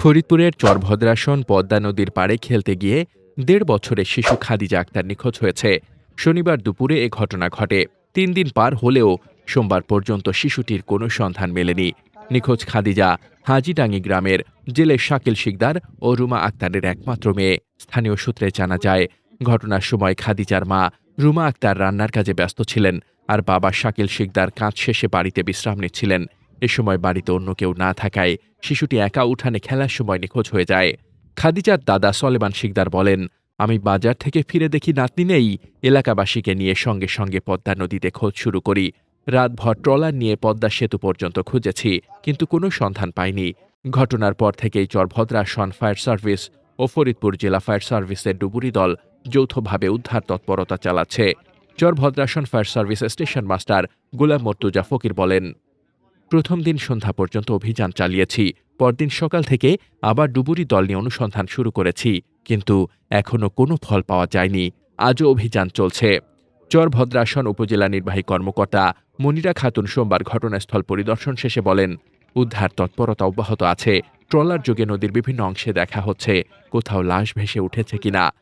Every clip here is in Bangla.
ফরিদপুরের চরভদ্রাসন পদ্মা নদীর পাড়ে খেলতে গিয়ে দেড় বছরের শিশু খাদিজা আক্তার নিখোঁজ হয়েছে। শনিবার দুপুরে এ ঘটনা ঘটে। তিন দিন পার হলেও সোমবার পর্যন্ত শিশুটির কোনো সন্ধান মেলেনি। নিখোঁজ খাদিজা হাজিডাঙ্গি গ্রামের জেলে শাকিল শিকদার ও রুমা আক্তারের একমাত্র মেয়ে। স্থানীয় সূত্রে জানা যায়, ঘটনার সময় খাদিজার মা রুমা আক্তার রান্নার কাজে ব্যস্ত ছিলেন আর বাবা শাকিল শিকদার কাজ শেষে বাড়িতে বিশ্রাম নিচ্ছিলেন। এ সময় বাড়িতে অন্য কেউ না থাকায় শিশুটি একা উঠানে খেলার সময় নিখোঁজ হয়ে যায়। খাদিজার দাদা সলেমান শিকদার বলেন, আমি বাজার থেকে ফিরে দেখি নাতনি নেই। এলাকাবাসীকে নিয়ে সঙ্গে সঙ্গে পদ্মা নদীতে খোঁজ শুরু করি। রাতভর ট্রলার নিয়ে পদ্মা সেতু পর্যন্ত খুঁজেছি, কিন্তু কোনো সন্ধান পাইনি। ঘটনার পর থেকেই চরভদ্রা সন ফায়ার সার্ভিস ও ফরিদপুর জেলা ফায়ার সার্ভিসের ডুবুরি দল যৌথভাবে উদ্ধার তৎপরতা চালাচ্ছে। Charbhadrasan fire service station master Golam Martuza Fakir বলেন প্রথম দিন সন্ধ্যা পর্যন্ত অভিযান চালিয়েছি। পরদিন সকাল থেকে আবার ডুবুরি দল নিয়ে অনুসন্ধান শুরু করেছি। কিন্তু এখনও কোনো ফল পাওয়া যায়নি। আজও অভিযান চলছে। চরভদ্রাসন উপজেলা নির্বাহী কর্মকর্তা মনিরা খাতুন সোমবার ঘটনাস্থল পরিদর্শন শেষে বলেন, উদ্ধার তৎপরতা অব্যাহত আছে। ট্রলার যোগে নদীর বিভিন্ন অংশে দেখা হচ্ছে। কোথাও লাশ ভেসে উঠেছে কিনা?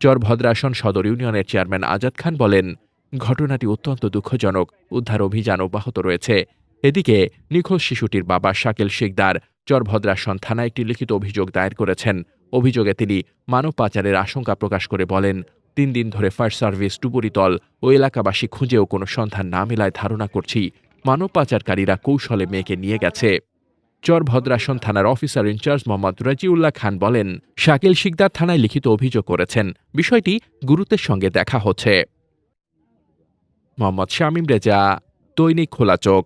চরভদ্রাসন সদর ইউনিয়নের চেয়ারম্যান আজাদ খান বলেন, ঘটনাটি অত্যন্ত দুঃখজনক। উদ্ধার অভিযান অব্যাহত রয়েছে। এদিকে নিখোঁজ শিশুটির বাবা শাকিল শিকদার চরভদ্রাসন থানায় একটি লিখিত অভিযোগ দায়ের করেছেন। অভিযোগে তিনি মানব পাচারের আশঙ্কা প্রকাশ করে বলেন, তিন দিন ধরে ফায়ার সার্ভিস ডুবুরিতল ও এলাকাবাসী খুঁজেও কোনো সন্ধান না মেলায় ধারণা করছি মানব পাচারকারীরা কৌশলে মেয়েকে নিয়ে গেছে। চরভদ্রাসন থানার অফিসার ইনচার্জ মোহাম্মদ রাজিউল্লাহ খান বলেন, শাকিল শিকদার থানায় লিখিত অভিযোগ করেছেন। বিষয়টি গুরুত্বের সঙ্গে দেখা হচ্ছে। মোহাম্মদ শামীম রেজা, দৈনিক খোলা চোখ।